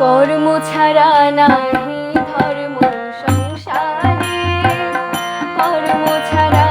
কর্ম ছাড়া নাহি ধর্ম সংসারে। কর্ম ছাড়া